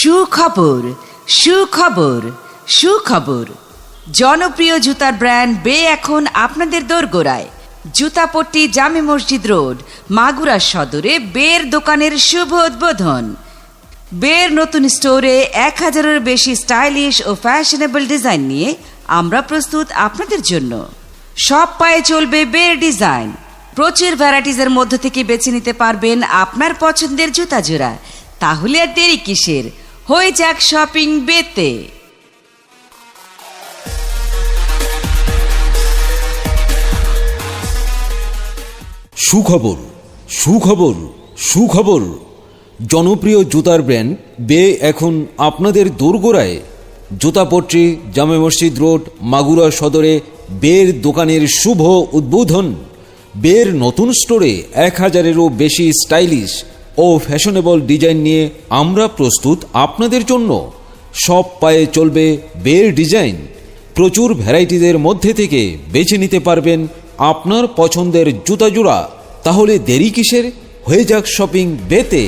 সুখবর সুখবর সুখবর। জনপ্রিয় জুতার ব্র্যান্ড বে এখন আপনাদের দোরগোড়ায়। জুতাপট্টি জামে মসজিদ রোড, মাগুরা সদরে বের দোকানের শুভ উদ্বোধন। বের নতুন স্টোরে এক হাজারের বেশি স্টাইলিশ ও ফ্যাশনেবল ডিজাইন নিয়ে আমরা প্রস্তুত আপনাদের জন্য। সব পায়ে চলবে বের ডিজাইন প্রচুর ভ্যারাইটিজের মধ্য থেকে বেছে নিতে পারবেন আপনার পছন্দের জুতা জোড়া। তাহলে আর দেরি কিসের? হয়ে যাক শপিং বেতে। সুখবর সুখবর সুখবর। জনপ্রিয় জুতার ব্র্যান্ড বে এখন আপনাদের দোরগোড়ায়। জুতাপট্রি জামে মসজিদ রোড, মাগুরা সদরে বের দোকানের শুভ উদ্বোধন। বের নতুন স্টোরে এক হাজারেরও বেশি স্টাইলিশ ও ফ্যাশনেবল ডিজাইন নিয়ে আমরা প্রস্তুত আপনাদের জন্য। সব পায়ে চলবে বের ডিজাইন। প্রচুর ভ্যারাইটিদের মধ্যে থেকে বেছে নিতে পারবেন আপনার পছন্দের জুতা জোড়া। তাহলে দেরি কিসের? হয়ে যাক শপিং বেতে।